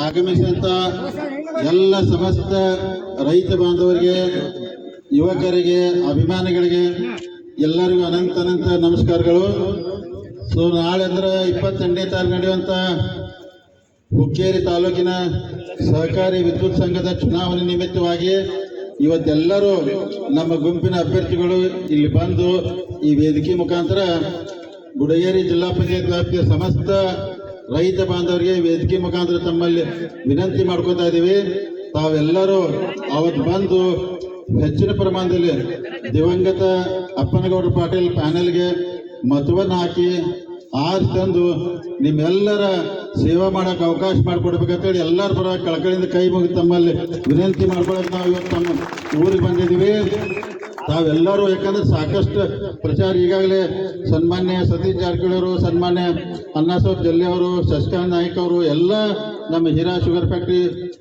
ಆಗಮಿಸಿದಂತ ಎಲ್ಲ ಸಮಸ್ತ ರೈತ ಬಾಂಧವರಿಗೆ, ಯುವಕರಿಗೆ, ಅಭಿಮಾನಿಗಳಿಗೆ ಎಲ್ಲರಿಗೂ ಅನಂತ ಅನಂತ ನಮಸ್ಕಾರಗಳು. ಸೊ, ನಾಳೆ ಅಂದ್ರೆ ಇಪ್ಪತ್ತೆಂಟನೇ ತಾರೀಕು ನಡೆಯುವಂತ ಹುಕ್ಕೇರಿ ತಾಲೂಕಿನ ಸಹಕಾರಿ ವಿದ್ಯುತ್ ಸಂಘದ ಚುನಾವಣೆ ನಿಮಿತ್ತವಾಗಿ ಇವತ್ತೆಲ್ಲರೂ ನಮ್ಮ ಗುಂಪಿನ ಅಭ್ಯರ್ಥಿಗಳು ಇಲ್ಲಿ ಬಂದು ಈ ವೇದಿಕೆ ಮುಖಾಂತರ ಗುಡಗೇರಿ ಜಿಲ್ಲಾ ಪಂಚಾಯತ್ ವ್ಯಾಪ್ತಿಯ ಸಮಸ್ತ ರೈತ ಬಾಂಧವರಿಗೆ ವೇದಿಕೆ ಮುಖಾಂತರ ತಮ್ಮಲ್ಲಿ ವಿನಂತಿ ಮಾಡ್ಕೋತಾ ಇದ್ದೀವಿ. ತಾವೆಲ್ಲರೂ ಅವತ್ತು ಬಂದು ಹೆಚ್ಚಿನ ಪ್ರಮಾಣದಲ್ಲಿ ದಿವಂಗತ ಅಪ್ಪನಗೌಡ ಪಾಟೀಲ್ ಪ್ಯಾನೆಲ್ಗೆ ಮತವನ್ನು ಹಾಕಿ ಆರ್ ತಂದು ನಿಮ್ಮೆಲ್ಲರ ಸೇವಾ ಮಾಡೋಕೆ ಅವಕಾಶ ಮಾಡಿಕೊಡ್ಬೇಕಂತೇಳಿ ಎಲ್ಲರ ಪರ ಕಳಕಳಿಂದ ಕೈ ಮುಗಿ ತಮ್ಮಲ್ಲಿ ವಿನಂತಿ ಮಾಡ್ಕೊಳಕ್ ನಾವು ಇವತ್ತು ತಮ್ಮ ಊರಿಗೆ ಬಂದಿದ್ದೀವಿ. ತಾವೆಲ್ಲರೂ ಯಾಕಂದ್ರೆ ಸಾಕಷ್ಟು ಪ್ರಚಾರ ಈಗಾಗಲೇ ಸನ್ಮಾನ್ಯ ಸತೀಶ್ ಜಾರಕಿಹೊಳಿ ಅವರು ಸನ್ಮಾನ್ಯ ಅಣ್ಣಾಸಾಬ್ ಜಲ್ಲೆ ಅವರು, ಶಶಿಕಾಂತ್ ನಾಯ್ಕ ಅವರು, ಎಲ್ಲ ನಮ್ಮ ಹೀರಾ ಶುಗರ್ ಫ್ಯಾಕ್ಟ್ರಿ,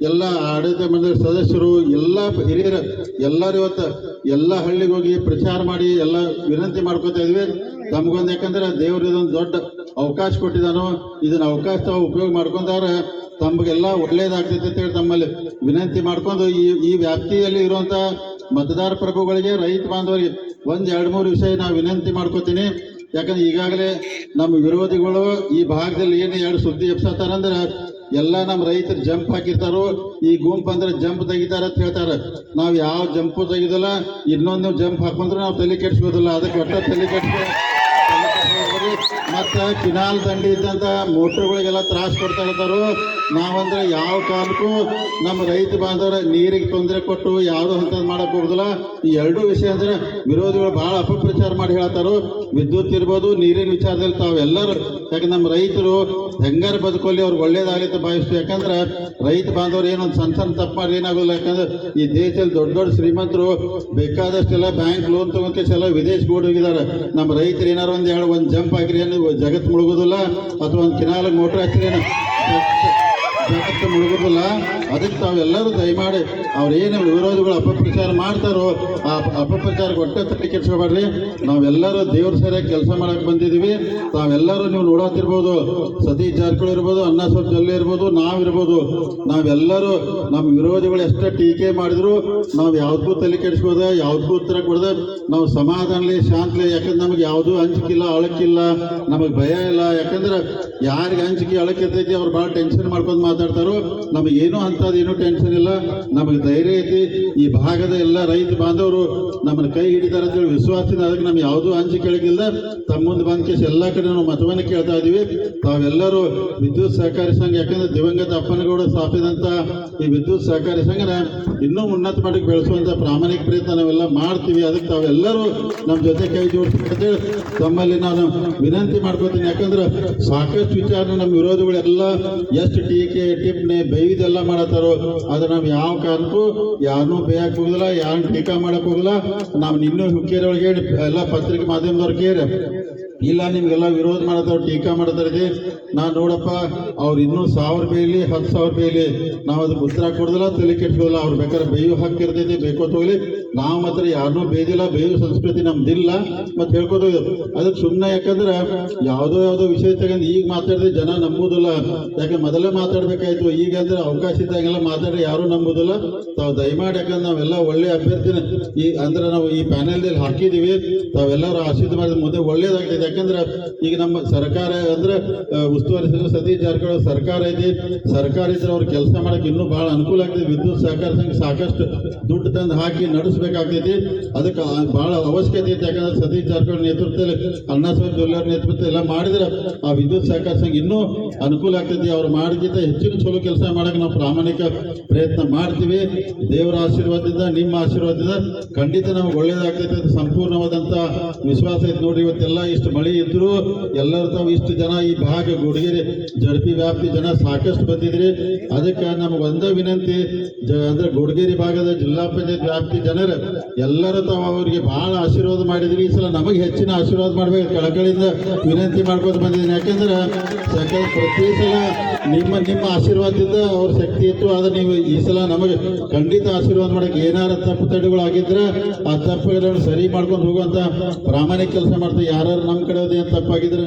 ಎಲ್ಲ ಆಡಳಿತ ಮಂಡಳಿ ಸದಸ್ಯರು, ಎಲ್ಲ ಹಿರಿಯರು ಎಲ್ಲರೂ ಇವತ್ತು ಎಲ್ಲ ಹಳ್ಳಿಗೆ ಹೋಗಿ ಪ್ರಚಾರ ಮಾಡಿ, ಎಲ್ಲ ವಿನಂತಿ ಮಾಡ್ಕೊತಾ ಇದ್ವಿ. ತಮಗೊಂದು ಯಾಕಂದ್ರೆ ದೇವ್ರ ಇದೊಂದು ದೊಡ್ಡ ಅವಕಾಶ ಕೊಟ್ಟಿದ್ದಾನೋ, ಇದನ್ನ ಅವಕಾಶ ತಾವು ಉಪಯೋಗ ಮಾಡ್ಕೊಂತಾರೆ ತಮಗೆಲ್ಲ ಒಳ್ಳೇದಾಗ್ತೈತೆ ಅಂತ ಹೇಳಿ ತಮ್ಮಲ್ಲಿ ವಿನಂತಿ ಮಾಡ್ಕೊಂಡು ಈ ಈ ವ್ಯಾಪ್ತಿಯಲ್ಲಿ ಇರುವಂತ ಮತದಾರ ಪ್ರಭುಗಳಿಗೆ ರೈತ ಬಾಂಧವರಿಗೆ ಒಂದ್ ಎರಡು ಮೂರು ವಿಷಯ ನಾವು ವಿನಂತಿ ಮಾಡ್ಕೋತೀನಿ. ಯಾಕಂದ್ರೆ ಈಗಾಗಲೇ ನಮ್ಮ ವಿರೋಧಿಗಳು ಈ ಭಾಗದಲ್ಲಿ ಏನು ಎರಡು ಸುದ್ದಿ ಎಬ್ಸತ್ತಾರಂದ್ರೆ ಎಲ್ಲ ನಮ್ಮ ರೈತರು ಜಂಪ್ ಹಾಕಿರ್ತಾರೋ, ಈ ಗುಂಪು ಅಂದ್ರೆ ಜಂಪ್ ತೆಗಿತಾರ ಅಂತ ಹೇಳ್ತಾರೆ. ನಾವು ಯಾವ ಜಂಪು ತೆಗಿದಲ್ಲ, ಇನ್ನೊಂದು ಜಂಪ್ ಹಾಕೊಂಡ್ರೆ ನಾವು ತಲೆ ಕೆಡಿಸ್ಬೋದಿಲ್ಲ, ಅದಕ್ಕೆ ಒಟ್ಟ ತಲೆ ಕೆಡ್ಸ್ಕೊ ಮತ್ತ ಕಿನಾಲ್ ದಂಡಿ ಇದ್ದಂತ ಮೋಟ್ರ್ಗಳಿಗೆಲ್ಲ ತ್ರಾಸ ಕೊಡ್ತಾ ಇರ್ತಾರೋ. ನಾವಂದ್ರೆ ಯಾವ ಕಾಲಕ್ಕೂ ನಮ್ಮ ರೈತ ಬಾಂಧವರ ನೀರಿಗೆ ತೊಂದರೆ ಕೊಟ್ಟು ಯಾವುದೋ ಅಂತ ಮಾಡಕ್ ಹೋಗುದಿಲ್ಲ. ಈ ಎರಡೂ ವಿಷಯ ಅಂದ್ರೆ ವಿರೋಧಿಗಳು ಬಹಳ ಅಪಪ್ರಚಾರ ಮಾಡಿ ಹೇಳ್ತಾರೋ. ವಿದ್ಯುತ್ ಇರ್ಬೋದು, ನೀರಿನ ವಿಚಾರದಲ್ಲಿ ತಾವೆಲ್ಲರೂ ಯಾಕೆ ನಮ್ಮ ರೈತರು ಹೆಂಗಾರು ಬದುಕೊಳ್ಳಿ, ಅವ್ರಿಗೆ ಒಳ್ಳೇದಾಗಿತ್ತು ಭಾವಿಸ್ತು ಯಾಕಂದ್ರೆ ರೈತ ಬಾಂಧವರು ಏನೊಂದು ಸಣ್ಣ ಸಣ್ಣ ತಪ್ಪು ಮಾಡಿ ಏನಾಗೋದಿಲ್ಲ. ಯಾಕಂದ್ರೆ ಈ ದೇಶದಲ್ಲಿ ದೊಡ್ಡ ದೊಡ್ಡ ಶ್ರೀಮಂತರು ಬೇಕಾದಷ್ಟೆಲ್ಲ ಬ್ಯಾಂಕ್ ಲೋನ್ ತಗೊಂತ ವಿದೇಶ ಬೋರ್ಡ್ ಹೋಗಿದ್ದಾರೆ. ನಮ್ಮ ರೈತರು ಏನಾರು ಒಂದು ಎರಡು ಒಂದು ಜಂಪ್ ಆಗಿರಿ ಏನು ಜಗತ್ತು ಮುಳುಗೋದಿಲ್ಲ ಅಥವಾ ಒಂದು ಕಿನಾಲ ಮೋಟ್ರ್ ಹಾಕ್ತೀನಿ ಜಗತ್ತು ಮುಳುಗೋದಿಲ್ಲ. ಅದಕ್ಕೆ ತಾವೆಲ್ಲರೂ ದಯಮಾಡಿ ಅವ್ರೇನು ವಿರೋಧಿಗಳು ಅಪಪ್ರಚಾರ ಮಾಡ್ತಾರೋ ಆ ಅಪಪ್ರಚಾರಕ್ಕೆ ಒಟ್ಟೆ ತಲೆ ಕೆಡ್ಸ್ಕೊಬೇಡ್ರಿ ನಾವೆಲ್ಲರೂ ದೇವ್ರ ಸರಿಯಾಗಿ ಕೆಲಸ ಮಾಡೋಕೆ ಬಂದಿದ್ದೀವಿ. ತಾವೆಲ್ಲರೂ ನೀವು ನೋಡತ್ತಿರ್ಬೋದು ಸತೀಶ್ ಜಾರಕಿಹೊಳಿ ಇರ್ಬೋದು ಅನ್ನ ಸ್ವಲ್ಪ ಜಲ್ಲಿ ಇರ್ಬೋದು, ನಾವಿರ್ಬೋದು. ನಾವೆಲ್ಲರೂ ನಮ್ಮ ವಿರೋಧಿಗಳು ಎಷ್ಟೇ ಟೀಕೆ ಮಾಡಿದ್ರು, ನಾವು ಯಾವ್ದಕ್ಕೂ ತಲೆ ಕೆಡಿಸ್ಬೋದ ಯಾವ್ದಕ್ಕೂ ಉತ್ತರ ಕೊಡದ ನಾವು ಸಮಾಧಾನಲಿ, ಶಾಂತಲಿ, ಯಾಕಂದ್ರೆ ನಮಗೆ ಯಾವುದೂ ಹಂಚಿಕಿಲ್ಲ ಅಳಕಿಲ್ಲ, ನಮಗೆ ಭಯ ಇಲ್ಲ. ಯಾಕಂದ್ರೆ ಯಾರಿಗೆ ಹಂಚಿಕೆ ಅಳಕಿರ್ತೈತಿ ಅವ್ರು ಭಾಳ ಟೆನ್ಷನ್ ಮಾಡ್ಕೊಂಡು ಮಾತಾಡ್ತಾರೋ ನಮಗೇನು ಅಂಥದ್ದು ಏನೂ ಟೆನ್ಷನ್ ಇಲ್ಲ. ನಮಗೆ ಧೈರ್ಯ ಐತಿ. ಈ ಭಾಗದ ಎಲ್ಲ ರೈತ ಬಾಂಧವರು ನಮ್ಮನ್ನ ಕೈ ಹಿಡಿತಾರೆ ಅಂತೇಳಿ ವಿಶ್ವಾಸದಿಂದ ಅದಕ್ಕೆ ನಮ್ಗೆ ಯಾವುದೂ ಅಂಜಿ ಕೆಳಗಿಲ್ಲ ತಮ್ಮ ಮುಂದೆ ಬಂದ ಕೇಸ್ ಎಲ್ಲ ಕಡೆ ನಾವು ಮತವನ್ನು ಕೇಳ್ತಾ ಇದೀವಿ. ತಾವೆಲ್ಲರೂ ವಿದ್ಯುತ್ ಸಹಕಾರಿ ಸಂಘ, ಯಾಕಂದ್ರೆ ದಿವಂಗತ ಅಪ್ಪನಗೌಡ ಸ್ಥಾಪಿಸಿದಂತ ಈ ವಿದ್ಯುತ್ ಸಹಕಾರಿ ಸಂಘನ ಇನ್ನೂ ಉನ್ನತ ಮಟ್ಟಕ್ಕೆ ಬೆಳೆಸುವಂತ ಪ್ರಾಮಾಣಿಕ ಪ್ರಯತ್ನ ನಾವೆಲ್ಲ ಮಾಡ್ತೀವಿ. ಅದಕ್ಕೆ ತಾವೆಲ್ಲರೂ ನಮ್ಮ ಜೊತೆ ಕೈ ಜೋಡಿಸ್ಬೇಕಂತೇಳಿ ತಮ್ಮಲ್ಲಿ ನಾನು ವಿನಂತಿ ಮಾಡ್ಕೋತೀನಿ ಯಾಕಂದ್ರೆ ಸಾಕಷ್ಟು ವಿಚಾರ ನಮ್ಮ ವಿರೋಧಿಗಳೆಲ್ಲ ಎಷ್ಟು ಟೀಕೆ, ಟಿಪ್ಪಣಿ ಬೈದೆಲ್ಲ ಮಾಡತ್ತಾರೋ, ಆದ್ರೆ ನಾವು ಯಾವ ಕಾರಣಕ್ಕೂ ಯಾರನ್ನೂ ಬೇಯಕ್ಕೆ ಹೋಗಲ್ಲ ಯಾರನ್ನ ಟೀಕಾ ಮಾಡಕ್ಕೆ ಹೋಗಲ್ಲ. ನಾವು ಇನ್ನೂ ಹುಕ್ಕೇರಿ ಒಳಗೆ ಎಲ್ಲ ಪತ್ರಿಕೆ ಮಾಧ್ಯಮದವ್ರಿಗೆ ಇಲ್ಲ, ನಿಮ್ಗೆಲ್ಲ ವಿರೋಧ ಮಾಡ್ತಾರೆ ಟೀಕಾ ಮಾಡ್ತಾರೆ ನಾ ನೋಡಪ್ಪ, ಅವ್ರು ಇನ್ನೂ ಸಾವಿರ ರೂಪಾಯಿಲಿ ಹತ್ತು ಸಾವಿರ ರೂಪಾಯಿಲಿ ನಾವು ಅದಕ್ಕೆ ಉತ್ತರ ಕೊಡೋದಿಲ್ಲ, ತಲೆ ಕೆಡ್ಸೋದಿಲ್ಲ ಅವ್ರು ಬೇಕಾದ್ರೆ ಬೇಯು ಹಾಕಿರ್ತೈತಿ ಬೇಕೋತೋಗ್ಲಿ ನಾವು ಮಾತ್ರ ಯಾರನ್ನೂ ಬೇದಿಲ್ಲ, ಬೇಯು ಸಂಸ್ಕೃತಿ ನಮ್ದಿಲ್ಲ. ಮತ್ತೆ ಹೇಳ್ಕೋತ ಅದಕ್ಕೆ ಸುಮ್ಮನೆ ಯಾಕಂದ್ರೆ ಯಾವುದೋ ಯಾವುದೋ ವಿಷಯ ತಗೊಂಡು ಈಗ ಮಾತಾಡಿದ್ರೆ ಜನ ನಂಬುದಿಲ್ಲ. ಯಾಕೆ ಮೊದಲೇ ಮಾತಾಡ್ಬೇಕಾಯ್ತು, ಈಗ ಅಂದ್ರೆ ಅವಕಾಶ ಇದ್ದಾಗೆಲ್ಲ ಮಾತಾಡಿ ಯಾರು ನಂಬುದಿಲ್ಲ. ತಾವು ದಯಮಾಡಿ ಯಾಕಂದ್ರೆ ನಾವೆಲ್ಲ ಒಳ್ಳೆ ಅಭ್ಯರ್ಥಿನ. ಈ ಅಂದ್ರೆ ನಾವು ಈ ಪ್ಯಾನೆಲ್ದಲ್ಲಿ ಹಾಕಿದೀವಿ. ತಾವೆಲ್ಲರೂ ಆಶೀರ್ವಾದ ಮುಂದೆ ಒಳ್ಳೇದಾಗ್ತದೆ. ಯಾಕಂದ್ರೆ ಈಗ ನಮ್ಮ ಸರ್ಕಾರ ಅಂದ್ರೆ ಉಸ್ತುವಾರಿ ಸಚಿವ ಸತೀಶ್ ಜಾರಕಿಹೊಳಿ ಸರ್ಕಾರ ಐತಿ. ಸರ್ಕಾರ ಇದ್ರೆ ಅವ್ರ ಕೆಲಸ ಮಾಡಕ್ಕೆ ಇನ್ನೂ ಬಹಳ ಅನುಕೂಲ ಆಗ್ತದೆ ವಿದ್ಯುತ್ ಸಹಕಾರ ಸಂಘ ಸಾಕಷ್ಟು ದುಡ್ಡು ತಂದು ಹಾಕಿ ನಡೆಸಬೇಕಾಗ್ತೈತಿ. ಅದಕ್ಕೆ ಬಹಳ ಅವಶ್ಯಕತೆ ಐತಿ. ಯಾಕಂದ್ರೆ ಸತೀಶ್ ಜಾರಕಿಹೊಳಿ ನೇತೃತ್ವದಲ್ಲಿ ಅಣ್ಣಾಸಾಹೇಬ್ ಜೊಲ್ಲೆಯವ್ರ ನೇತೃತ್ವ ಎಲ್ಲ ಮಾಡಿದ್ರೆ ಆ ವಿದ್ಯುತ್ ಸಹಕಾರ ಸಂಘ ಇನ್ನೂ ಅನುಕೂಲ ಆಗ್ತೈತಿ. ಅವ್ರು ಮಾಡಿದ್ದ ಹೆಚ್ಚಿನ ಚಲೋ ಕೆಲಸ ಮಾಡಕ್ಕೆ ನಾವು ಪ್ರಾಮಾಣಿಕ ಪ್ರಯತ್ನ ಮಾಡ್ತೀವಿ. ದೇವರ ಆಶೀರ್ವಾದದಿಂದ, ನಿಮ್ಮ ಆಶೀರ್ವಾದದಿಂದ ಖಂಡಿತ ನಮ್ಗೆ ಒಳ್ಳೇದಾಗ್ತೈತೆ ಸಂಪೂರ್ಣವಾದಂತ ವಿಶ್ವಾಸ ಐತೆ ನೋಡಿ ಇವತ್ತೆಲ್ಲ ಇಷ್ಟು ಮಳೆ ಇದ್ರು ಎಲ್ಲರೂ ತಾವು ಇಷ್ಟು ಜನ ಈ ಭಾಗ ಗುಡಿಗೆರೆ ಜಡಪಿ ವ್ಯಾಪ್ತಿ ಜನ ಸಾಕಷ್ಟು ಬಂದಿದ್ರಿ. ಅದಕ್ಕೆ ನಮ್ಗೆ ಒಂದೇ ವಿನಂತಿ, ಜ- ಅಂದ್ರೆ ಗುಡಿಗೆರೆ ಭಾಗದ ಜಿಲ್ಲಾ ಪಂಚಾಯತ್ ವ್ಯಾಪ್ತಿ ಜನರು, ಎಲ್ಲರೂ ತಾವು ಅವರಿಗೆ ಬಹಳ ಆಶೀರ್ವಾದ ಮಾಡಿದ್ರಿ ಈ ಸಲ ನಮಗೆ ಹೆಚ್ಚಿನ ಆಶೀರ್ವಾದ ಮಾಡ್ಬೇಕು ಕಳಕಳಿಯಿಂದ ವಿನಂತಿ ಮಾಡ್ಕೊಂಡು ಬಂದಿದ್ದೀನಿ. ಯಾಕಂದ್ರೆ ಸಕಲ ಪ್ರತಿ ಸಲ ನಿಮ್ಮ ನಿಮ್ಮ ಆಶೀರ್ವಾದದಿಂದ ಅವ್ರ ಶಕ್ತಿ ಇತ್ತು. ಆದ್ರೆ ನೀವು ಈ ಸಲ ನಮಗೆ ಖಂಡಿತ ಆಶೀರ್ವಾದ ಮಾಡಕ್ಕೆ ಏನಾರ ತಪ್ಪು ತಡೆಗಳು ಆಗಿದ್ರೆ ಆ ತಪ್ಪುಗಳನ್ನು ಸರಿ ಮಾಡ್ಕೊಂಡು ಹೋಗುವಂತ ಪ್ರಾಮಾಣಿಕ ಕೆಲಸ ಮಾಡ್ತಾ ಯಾರು ನಮ್ಮ ಕಡೆ ಅದೇನು ತಪ್ಪಾಗಿದ್ರೆ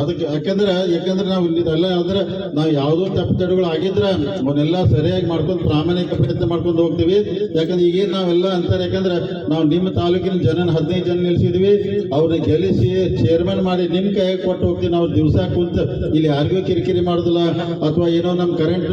ಅದಕ್ಕೆ ಯಾಕಂದ್ರೆ ಯಾಕಂದ್ರೆ ನಾವು ಇದೆಲ್ಲ ಅಂದ್ರೆ ನಾವು ಯಾವುದೋ ತಪ್ಪು ಆಗಿದ್ರೆ ಅವನ್ನೆಲ್ಲ ಸರಿಯಾಗಿ ಮಾಡ್ಕೊಂಡು, ಪ್ರಾಮಾಣಿಕ ಪ್ರಯತ್ನ ಮಾಡ್ಕೊಂಡು ಹೋಗ್ತೀವಿ. ಯಾಕಂದ್ರೆ ಈಗೇನು ನಾವೆಲ್ಲ ಅಂತಾರೆ, ಯಾಕಂದ್ರೆ ನಾವು ನಿಮ್ಮ ತಾಲೂಕಿನ ಜನನ ಹದಿನೈದು ಜನ ನಿಲ್ಸಿದ್ವಿ. ಅವ್ರನ್ನ ಗೆಲ್ಲಿಸಿ ಚೇರ್ಮನ್ ಮಾಡಿ ನಿಮ್ಮ ಕೈಗೆ ಕೊಟ್ಟು ಹೋಗ್ತೀವಿ. ನಾವು ದಿವಸ ಕುಂತ ಇಲ್ಲಿ ಯಾರಿಗೂ ಕಿರಿಕಿರಿ ಮಾಡೋದಿಲ್ಲ. ಅಥವಾ ಏನೋ ನಮ್ಮ ಕರೆಂಟ್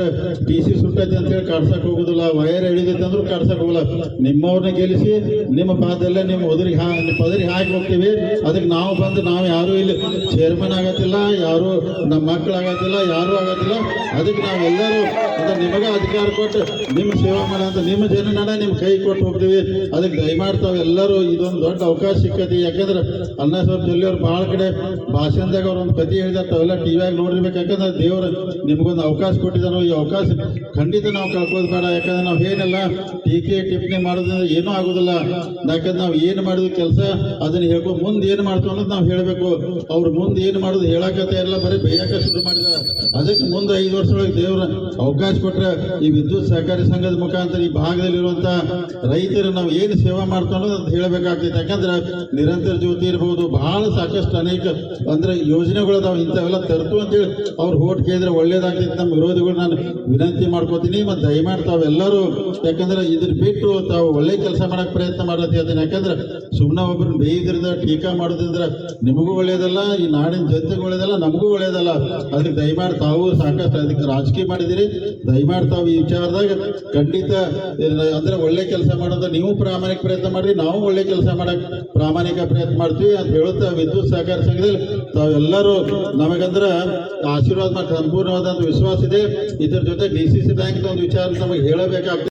ಟಿ ಸಿ ಸುಟ್ಟೈತೆ ಅಂತೇಳಿ ಕಾಡ್ಸಕ್ ಹೋಗುದಿಲ್ಲ. ವೈರ್ ಎಳಿದೈತೆ ಅಂದ್ರೂ ಕಾಡ್ಸಕ್ ಹೋಗಲ್ಲ ನಿಮ್ಮವ್ರನ್ನ ಗೆಲ್ಲಿಸಿ ನಿಮ್ಮ ಪಾದಲ್ಲೇ ನಿಮ್ಮ ಒದರಿಗೆ ಹಾ ಪದರಿಗೆ ಹಾಕಿ ಹೋಗ್ತೀವಿ. ಅದಕ್ಕೆ ನಾವು ಬಂದು, ನಾವು ಯಾರು ಇಲ್ಲಿ ಚೇರ್ಮನ್ ಆಗತ್ತಿಲ್ಲ, ಯಾರು ನಮ್ಮ ಮಕ್ಕಳು ಆಗತ್ತಿಲ್ಲ, ಯಾರು ಆಗತ್ತಿಲ್ಲ. ಅದಕ್ಕೆ ನಾವೆಲ್ಲರೂ ಅಂದ್ರೆ ನಿಮಗೆ ಅಧಿಕಾರ ಕೊಟ್ಟು ನಿಮ್ಮ ಸೇವಾ ಮಾಡ ಅಂತ ನಿಮ್ಮ ಜನನಡ ನಿಮ್ಮ ಕೈ ಕೊಟ್ಟು ಹೋಗ್ತೀವಿ. ಅದಕ್ಕೆ ದಯ ಮಾಡ್ತಾವೆ ಎಲ್ಲರೂ ಇದೊಂದು ದೊಡ್ಡ ಅವಕಾಶ ಸಿಕ್ಕತಿ ಯಾಕಂದ್ರೆ ಅನ್ನ ಸಾಹೇಬ್ ಜೊಲ್ಲೆ ಅವ್ರು ಭಾಳ ಕಡೆ ಭಾಷಣದಾಗ ಅವ್ರು ಒಂದು ಕಥೆ ಹೇಳಿದ ತಾವೆಲ್ಲ ಆಗಿ ನೋಡಿರ್ಬೇಕು. ಯಾಕಂದ್ರೆ ದೇವರು ನಿಮ್ಗೊಂದು ಅವಕಾಶ ಕೊಟ್ಟಿದ್ದಾನೋ ಈ ಅವಕಾಶ ಖಂಡಿತ ನಾವು ಕಳ್ಕೋದು ಬೇಡ. ಯಾಕಂದ್ರೆ ನಾವು ಏನೆಲ್ಲ ಟೀಕೆ ಟಿಪ್ಪಣಿ ಮಾಡೋದ್ರಿಂದ ಏನೂ ಆಗೋದಿಲ್ಲ. ಯಾಕಂದ್ರೆ ನಾವು ಏನು ಮಾಡಿದ್ವಿ ಕೆಲಸ ಅದನ್ನ ಹೇಳ್ಕೊ ಮುಂದೆ ಏನು ಮಾಡ್ತೀವಿ ಅನ್ನೋದು ನಾವು ಹೇಳಬೇಕು. ಅವ್ರು ಮುಂದೆ ಏನು ಮಾಡೋದು ಹೇಳಕತ್ತೆ ಎಲ್ಲ ಬರೀ ಬೇಯಕ ಶುರು ಮಾಡಿದ. ಅದಕ್ಕೆ ಮುಂದೆ ಐದು ವರ್ಷದೊಳಗೆ ದೇವ್ರ ಅವಕಾಶ ಕೊಟ್ರೆ ಈ ವಿದ್ಯುತ್ ಸಹಕಾರಿ ಸಂಘದ ಮುಖಾಂತರ ಈ ಭಾಗದಲ್ಲಿರುವಂತ ರೈತರು ನಾವು ಏನು ಸೇವಾ ಮಾಡ್ತಾನೋ ಅಂತ ಹೇಳಬೇಕಾಗ್ತೈತೆ. ಯಾಕಂದ್ರೆ ನಿರಂತರ ಜ್ಯೋತಿ ಇರ್ಬೋದು, ಬಹಳ ಸಾಕಷ್ಟು ಅನೇಕ ಅಂದ್ರೆ ಯೋಜನೆಗಳು ಅದಾವ, ಇಂಥವೆಲ್ಲ ತರ್ತು ಅಂತೇಳಿ ಅವ್ರು ಹೋಟ್ ಕೇಳಿದ್ರೆ ಒಳ್ಳೇದಾಗ್ತೈತೆ. ನಮ್ಮ ವಿರೋಧಿಗಳು ನಾನು ವಿನಂತಿ ಮಾಡ್ಕೋತೀನಿ, ಮತ್ತು ದಯಮಾಡಿ ತಾವೆಲ್ಲರೂ ಯಾಕಂದ್ರೆ ಇದ್ರ ಬಿಟ್ಟು ತಾವು ಒಳ್ಳೆ ಕೆಲಸ ಮಾಡಕ್ಕೆ ಪ್ರಯತ್ನ ಮಾಡತ್ತೆ ಅದನ್ನ ಯಾಕಂದ್ರೆ ಸುಮ್ಮನೆ ಒಬ್ಬರನ್ನ ಬೇಯಿದ್ರಿಂದ ಟೀಕಾ ಮಾಡೋದ್ರಿಂದ ನಿಮಗೂ ಒಳ್ಳೇದಲ್ಲ, ಈ ನಾಡಿನ ಜನತೆಗೂ ಒಳ್ಳೇದಲ್ಲ ನಮಗೂ ಒಳ್ಳೇದಲ್ಲ. ಅದಕ್ಕೆ ದಯಮಾಡಿ ತಾವು ಸಾಕಷ್ಟು ಅದಕ್ಕೆ ರಾಜಕೀಯ ಮಾಡಿದಿರಿ. ದಯಮಾಡಿ ತಾವು ಈ ವಿಚಾರದಾಗ ಖಂಡಿತ, ಅಂದ್ರೆ ಒಳ್ಳೆ ಕೆಲಸ ಮಾಡೋದು ನೀವು ಪ್ರಾಮಾಣಿಕ ಪ್ರಯತ್ನ ಮಾಡಿ ನಾವು ಒಳ್ಳೆ ಕೆಲಸ ಮಾಡಕ್ ಪ್ರಾಮಾಣಿಕ ಪ್ರಯತ್ನ ಮಾಡ್ತೀವಿ ಅಂತ ಹೇಳುತ್ತಾ ವಿದ್ಯುತ್ ಸಹಕಾರ ಸಂಘದಲ್ಲಿ ತಾವೆಲ್ಲರೂ ನಮಗಂದ್ರೆ ಆಶೀರ್ವಾದ ಮಾಡಿ ಸಂಪೂರ್ಣವಾದ ವಿಶ್ವಾಸ ಇದೆ. ಇದರ ಜೊತೆ ಡಿ ಸಿ ಸಿ ಬ್ಯಾಂಕ್ ಒಂದು ವಿಚಾರ ನಮಗೆ ಹೇಳಬೇಕಾಗ್ತದೆ.